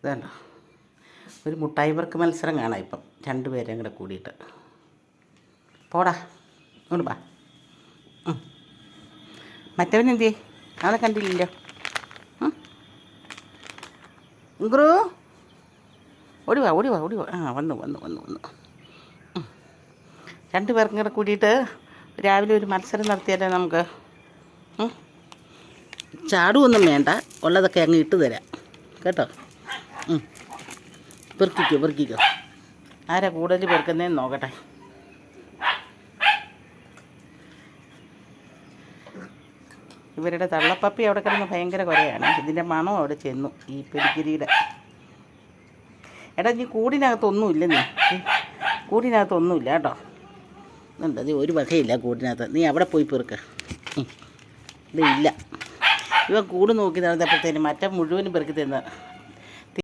ഇതുണ്ടോ ഒരു മുട്ടായി പെറുക്ക് മത്സരം കാണാം ഇപ്പം. രണ്ടുപേരെയും കൂടെ കൂടിയിട്ട്. പോടാ. ഇങ്ങോട്ട് വാ. മറ്റവൻ എന്തിയേ? ആളെ കണ്ടില്ലല്ലോ. ഇങ്ക്രു ഓടിവാ ഓടിവാ ഓടി വാ ഓടി വാ. ആ വന്നു വന്നു വന്നു വന്നു. രണ്ട് പേർക്കും കൂടെ കൂടിയിട്ട് രാവിലെ ഒരു മത്സരം നടത്തിയാലേ നമുക്ക്. ചാടുമൊന്നും വേണ്ട. ഉള്ളതൊക്കെ അങ്ങ് ഇട്ട് തരാം. കേട്ടോ. പെറുക്കിക്കോ പെറുക്കിക്കോ. ആരാ കൂടുതൽ പെറുക്കുന്നതെന്ന് നോക്കട്ടെ. ഇവരുടെ തള്ളപ്പപ്പി അവിടെ കിടന്ന് ഭയങ്കര കുറയാണ് ഇതിന്റെ മണം അവിടെ ചെന്നു ഈ പെരിക്കിരിയുടെ എടാ നീ കൂടിനകത്തൊന്നുമില്ല നീ. കൂടിനകത്തൊന്നുമില്ല കേട്ടോ. ഉണ്ട് അത് ഒരു വകയില്ല കൂടിനകത്ത്. നീ അവിടെ പോയി പെറുക്ക. ഇത് ഇല്ല. ഇവ കൂട് നോക്കി നടന്നപ്പോഴത്തേനും മറ്റേ മുഴുവനും പെറുക്കി തന്ന